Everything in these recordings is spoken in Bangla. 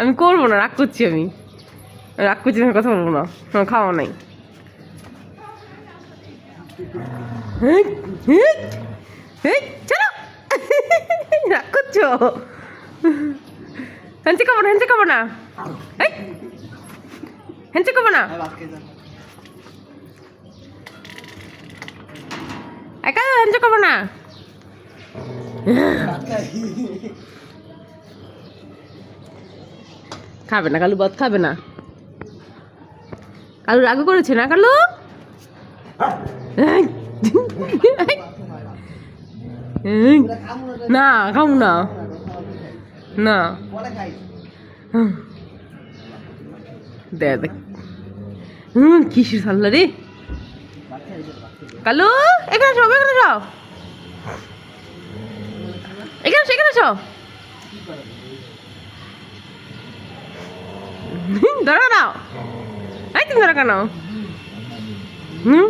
আমি করব না, রাগ করছি আমি। রাগ করছি আমি কথা বলব না। আমার খাওয়া নাই। চলো। রাগ করছ? হ্যান্ডশেক করব না হ্যান্ডশেক করব না। করব না। একা করব না। খাবে না কালু বদ খাবে না। কালু রাগ করেছে না কালু? না খাও না। না। দে হুম কিসের সাল্লা রে। কালু এখানে সব এখানে সব এখানে এসো, এখানে সব ধরো নাও। এই তুমি ধরো কেন? হুম।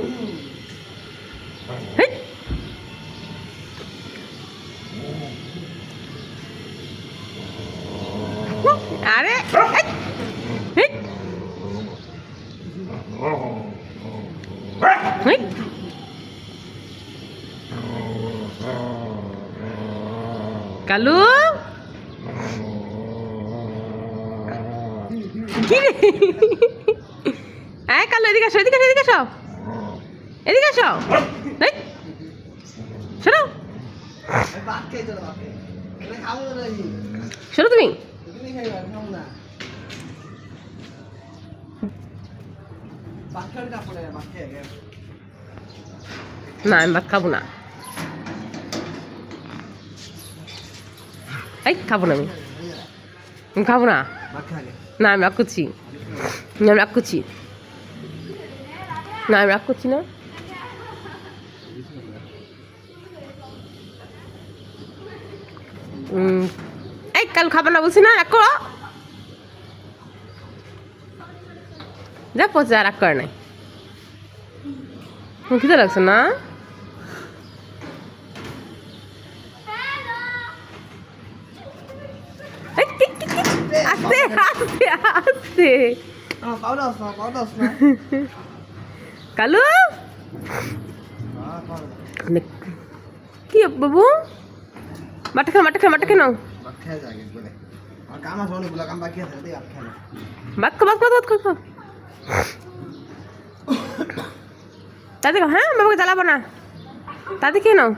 আরে। কালু? কি? রে হ্যাঁ কালু, এদিকে আসো, এদিকে এদিকে আসো। এদিকে আসো। এই, শোনো। শোনো তুমি। না, আমি ভাত খাব না। এই, খাব না আমি খাব না। না, আমি রাগ করছি না, আমি রাগ করছি না, আমি রাগ করছি না এই, কাল খাবে না বলছি না করো যা পচে রাগ করে নাই। খিদে লাগছে না? আস্তে কালু? কি বাবু? মাটা খা মাটা খা আছে দেখ খেলা ভাত খা ভাত খা ভাত খা খা। তাতে হ্যাঁ? বাবাকে জ্বালাবো না। তাতে খেয়ে নাও।